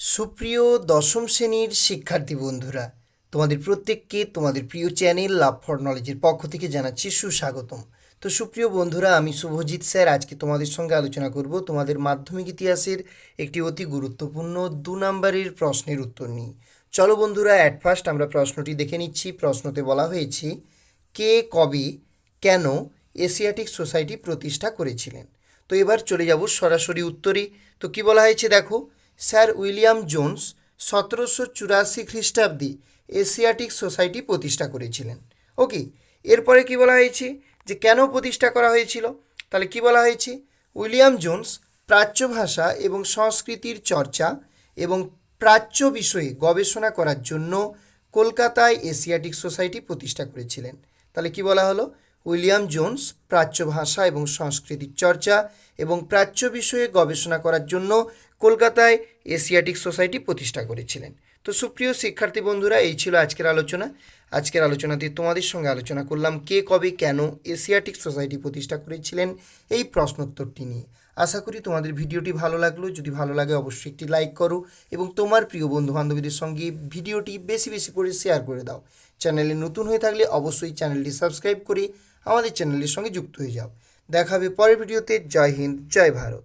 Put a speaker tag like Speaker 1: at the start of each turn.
Speaker 1: সুপ্রিয় দশম শ্রেণির শিক্ষার্থী বন্ধুরা, তোমাদের প্রত্যেককে তোমাদের প্রিয় চ্যানেল লাভ ফর নলেজের পক্ষ থেকে জানাচ্ছি সুস্বাগতম। তো সুপ্রিয় বন্ধুরা, আমি শুভজিৎ স্যার। আজকে তোমাদের সঙ্গে আলোচনা করব তোমাদের মাধ্যমিক ইতিহাসের একটি অতি গুরুত্বপূর্ণ দু নম্বরের প্রশ্নের উত্তর নিয়ে। চলো বন্ধুরা অ্যাট ফার্স্ট আমরা প্রশ্নটি দেখে নিচ্ছি। প্রশ্নতে বলা হয়েছে, কে কবে কেন এশিয়াটিক সোসাইটি প্রতিষ্ঠা করেছিলেন? তো এবার চলে যাব সরাসরি উত্তরে। তো কি বলা হয়েছে দেখো স্যার উইলিয়াম জোন্স সতেরোশো চুরাশি খ্রিস্টাব্দে এশিয়াটিক সোসাইটি প্রতিষ্ঠা করেছিলেন। ওকে, এরপরে কি বলা হয়েছে? যে কেন প্রতিষ্ঠা করা হয়েছিল? তাহলে কি বলা হয়েছে? উইলিয়াম জোন্স প্রাচ্য ভাষা এবং সংস্কৃতির চর্চা এবং প্রাচ্য বিষয়ে গবেষণা করার জন্য কলকাতায় এশিয়াটিক সোসাইটি প্রতিষ্ঠা করেছিলেন। তাহলে কি বলা হলো? উইলিয়াম জোন্স প্রাচ্য ভাষা এবং সংস্কৃতির চর্চা এবং প্রাচ্য বিষয়ে গবেষণা করার জন্য কলকাতায় এশিয়াটিক সোসাইটি প্রতিষ্ঠা করেছিলেন। তো সুপ্রিয় শিক্ষার্থী বন্ধুরা, এই ছিল আজকের আলোচনা। আজকের আলোচনাতে তোমাদের সঙ্গে আলোচনা করলাম, কে, কবে, কেন এশিয়াটিক সোসাইটি প্রতিষ্ঠা করেছিলেন এই প্রশ্নোত্তরটি নিয়ে। আশা করি তোমাদের ভিডিওটি ভালো লাগল। যদি ভালো লাগে অবশ্যই একটি লাইক করো এবং তোমার প্রিয় বন্ধু বান্ধবীদের সঙ্গে ভিডিওটি বেশি বেশি করে শেয়ার করে দাও। চ্যানেলে নতুন হয়ে থাকলে অবশ্যই চ্যানেলটি সাবস্ক্রাইব করে আমাদের চ্যানেলের সঙ্গে যুক্ত হয়ে যাও। দেখা হবে পরের ভিডিওতে। জয় হিন্দ জয় ভারত।